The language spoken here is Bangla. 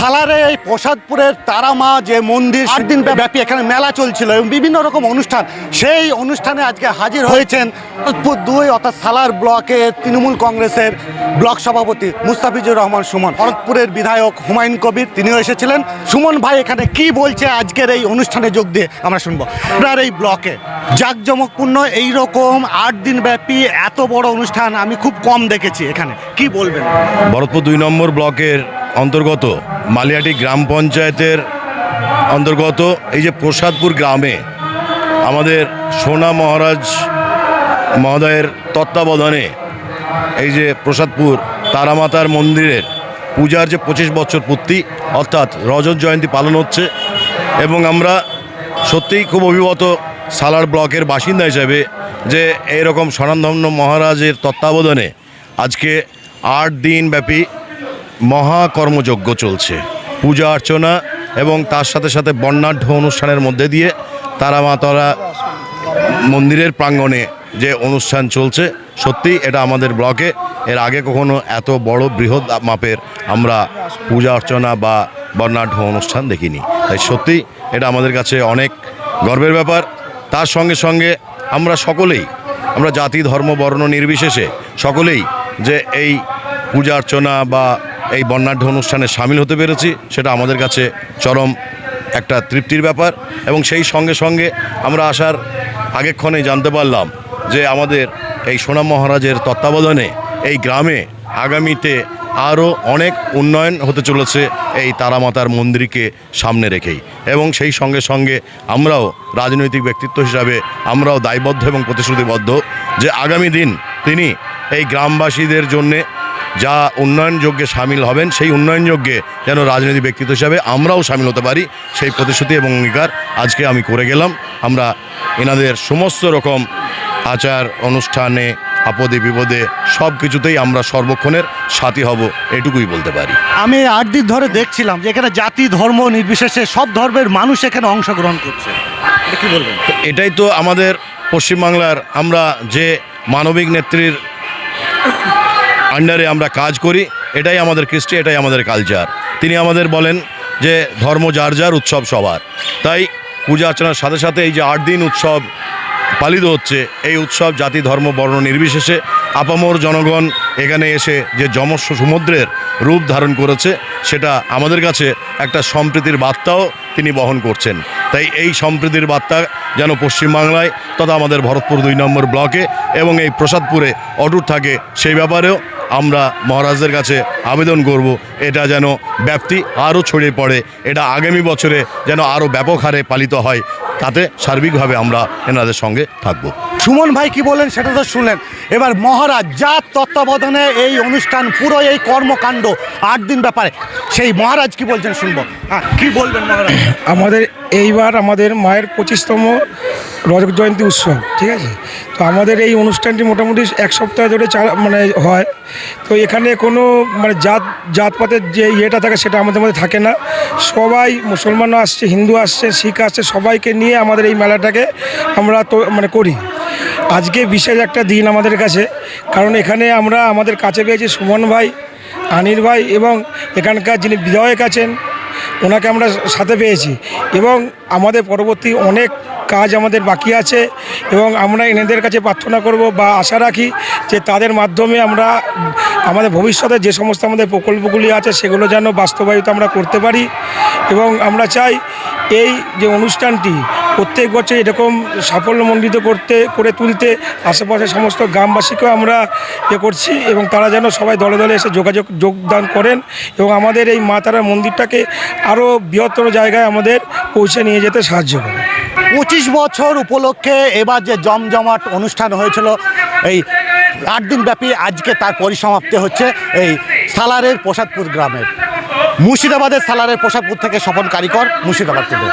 সালারে এই প্রসাদপুরের তারামা যে মন্দির আট দিন ব্যাপী এখানে মেলা চলছিল এবং বিভিন্ন রকম অনুষ্ঠান। সেই অনুষ্ঠানে আজকে হাজির হয়েছেন দুই, অর্থাৎ সালার ব্লকের তৃণমূল কংগ্রেসের ব্লক সভাপতি মুস্তাফিজুর রহমান সুমন, ভরতপুরের বিধায়ক হুমায়ুন কবির, তিনিও এসেছিলেন। সুমন ভাই, এখানে কি বলছে আজকের এই অনুষ্ঠানে যোগ দিয়ে? আমরা শুনব। আপনার এই ব্লকে জাঁকজমকপূর্ণ, এইরকম আট দিন ব্যাপী এত বড় অনুষ্ঠান আমি খুব কম দেখেছি এখানে। কি বলবেন? ভরতপুর দুই নম্বর ব্লকের অন্তর্গত মালিয়াটি গ্রাম পঞ্চায়েতের অন্তর্গত, এই যে প্রসাদপুর গ্রামে আমাদের সোনা মহারাজ মহোদয়ের তত্ত্বাবধানে এই যে প্রসাদপুর তারামাতার মন্দিরের পূজার যে পঁচিশ বছর পূর্তি, অর্থাৎ রজত জয়ন্তী পালন হচ্ছে এবং আমরা সত্যিই খুব অভিভূত সালার ব্লকের বাসিন্দা হিসেবে যে এইরকম স্বনামধন্য মহারাজের তত্ত্বাবধানে আজকে আট দিন ব্যাপী মহাকর্মযজ্ঞ চলছে। পূজা অর্চনা এবং তার সাথে সাথে বর্ণাঢ্য অনুষ্ঠানের মধ্যে দিয়ে তারা মাতারা মন্দিরের প্রাঙ্গণে যে অনুষ্ঠান চলছে সত্যি এটা আমাদের ব্লকে। এর আগে কখনো এত বড় বৃহৎ মাপের আমরা পূজা অর্চনা বা বর্ণাঢ্য অনুষ্ঠান দেখিনি। তাই সত্যি এটা আমাদের কাছে অনেক গর্বের ব্যাপার। তার সঙ্গে সঙ্গে আমরা সকলেই, আমরা জাতি, ধর্ম, বর্ণ নির্বিশেষে সকলেই যে এই পূজা অর্চনা বা এই বর্ণাঢ্য অনুষ্ঠানে সামিল হতে পেরেছি, সেটা আমাদের কাছে চরম একটা তৃপ্তির ব্যাপার এবং সেই সঙ্গে সঙ্গে আমরা আসার আগেক্ষণে জানতে পারলাম যে আমাদের এই সোনাম মহারাজের তত্ত্বাবধানে এই গ্রামে আগামীতে আরও অনেক উন্নয়ন হতে চলেছে এই তারামাতার মন্দিরকে সামনে রেখেই। এবং সেই সঙ্গে সঙ্গে আমরাও রাজনৈতিক ব্যক্তিত্ব হিসাবে আমরাও দায়বদ্ধ এবং প্রতিশ্রুতিবদ্ধ যে আগামী দিন তিনি এই গ্রামবাসীদের জন্যে যা উন্নয়ন যজ্ঞে সামিল হবেন সেই উন্নয়ন যজ্ঞে যেন রাজনৈতিক ব্যক্তিত্ব হিসাবে আমরাও সামিল হতে পারি সেই প্রতিশ্রুতি এবং অঙ্গীকার আজকে আমি করে গেলাম। আমরা এনাদের সমস্ত রকম আচার অনুষ্ঠানে আপদে বিপদে সব কিছুতেই আমরা সর্বক্ষণের সাথী হব এটুকুই বলতে পারি। আমি আট দিন ধরে দেখছিলাম যে এখানে জাতি ধর্ম নির্বিশেষে সব ধর্মের মানুষ এখানে অংশগ্রহণ করছে। কি বলবেন? এটাই তো আমাদের পশ্চিমবাংলার আমরা যে মানবিক নেত্রীর আন্ডারে আমরা কাজ করি, এটাই আমাদের কৃষ্টি, এটাই আমাদের কালচার তিনি আমাদের বলেন যে, ধর্ম যার যার, উৎসব সবার। তাই পূজা অর্চনার সাথে সাথে এই যে আট দিন উৎসব পালিত হচ্ছে, এই উৎসব জাতি, ধর্ম, বর্ণ নির্বিশেষে আপামর জনগণ এখানে এসে যে যমস্ব সমুদ্রের রূপ ধারণ করেছে, সেটা আমাদের কাছে একটা সম্প্রীতির বার্তাও তিনি বহন করছেন। তাই এই সম্প্রীতির বার্তা যেন পশ্চিমবাংলায় তথা আমাদের ভরতপুর দুই নম্বর ব্লকে এবং এই প্রসাদপুরে অটুট থাকে, সেই ব্যাপারেও আমরা মহারাজের কাছে আবেদন করব। এটা যেন ব্যাপ্তি আরও ছড়িয়ে পড়ে। এটা আগামী বছরে যেন আরও ব্যাপক হারে পালিত হয়। তাতে সার্বিকভাবে আমরা এনাদের সঙ্গে থাকব। সুমন ভাই কি বলেন সেটা তো শুনলেন। এবার মহারাজ যার তত্ত্বাবধানে এই অনুষ্ঠান পুরো এই কর্মকাণ্ড আট দিন ব্যাপারে। সেই মহারাজ কি বলছেন শুনব। হ্যাঁ কি বলবেন মহারাজ? আমাদের এইবার আমাদের মায়ের পঁচিশতম রজত জয়ন্তী উৎসব ঠিক আছে? তো আমাদের এই অনুষ্ঠানটি মোটামুটি এক সপ্তাহ ধরে চা- মানে হয়। তো এখানে কোনো মানে জাত, জাতপাতের যে ইয়েটা থাকে সেটা আমাদের মধ্যে থাকে না। সবাই মুসলমানও আসছে, হিন্দু আসছে, শিখ আসছে, সবাইকে নিয়ে আমাদের এই মেলাটাকে আমরা তো মানে করি। আজকে বিশেষ একটা দিন আমাদের কাছে, কারণ এখানে আমরা আমাদের কাছে পেয়েছি সুমন ভাই, আনির ভাই এবং এখানকার যিনি বিধায়ক আছেন ওনাকে আমরা সাথে পেয়েছি এবং আমাদের পরবর্তী অনেক কাজ আমাদের বাকি আছে এবং আমরা এনেদের কাছে প্রার্থনা করব বা আশা রাখি যে তাদের মাধ্যমে আমরা আমাদের ভবিষ্যতে যে সমস্ত আমাদের প্রকল্পগুলি আছে সেগুলো যেন বাস্তবায়িত আমরা করতে পারি এবং আমরা চাই এই যে অনুষ্ঠানটি প্রত্যেক বছর এরকম সাফল্যমণ্ডিত করতে, করে তুলতে আশেপাশের সমস্ত গ্রামবাসীকেও আমরা এ করছি এবং তারা যেন সবাই দলে দলে এসে যোগাযোগ, যোগদান করেন এবং আমাদের এই মা তারার মন্দিরটাকে আরও বৃহত্তর জায়গায় আমাদের পৌঁছে নিয়ে যেতে সাহায্য করে। পঁচিশ বছর উপলক্ষে এবার যে জমজমাট অনুষ্ঠান হয়েছিল, এই আট দিন ব্যাপী আজকে তার পরিসমাপ্তি হচ্ছে এই সালারের প্রসাদপুর গ্রামের। মুর্শিদাবাদের সালারের প্রসাদপুর থেকে স্বপন কারিকর, মুর্শিদাবাদ থেকে।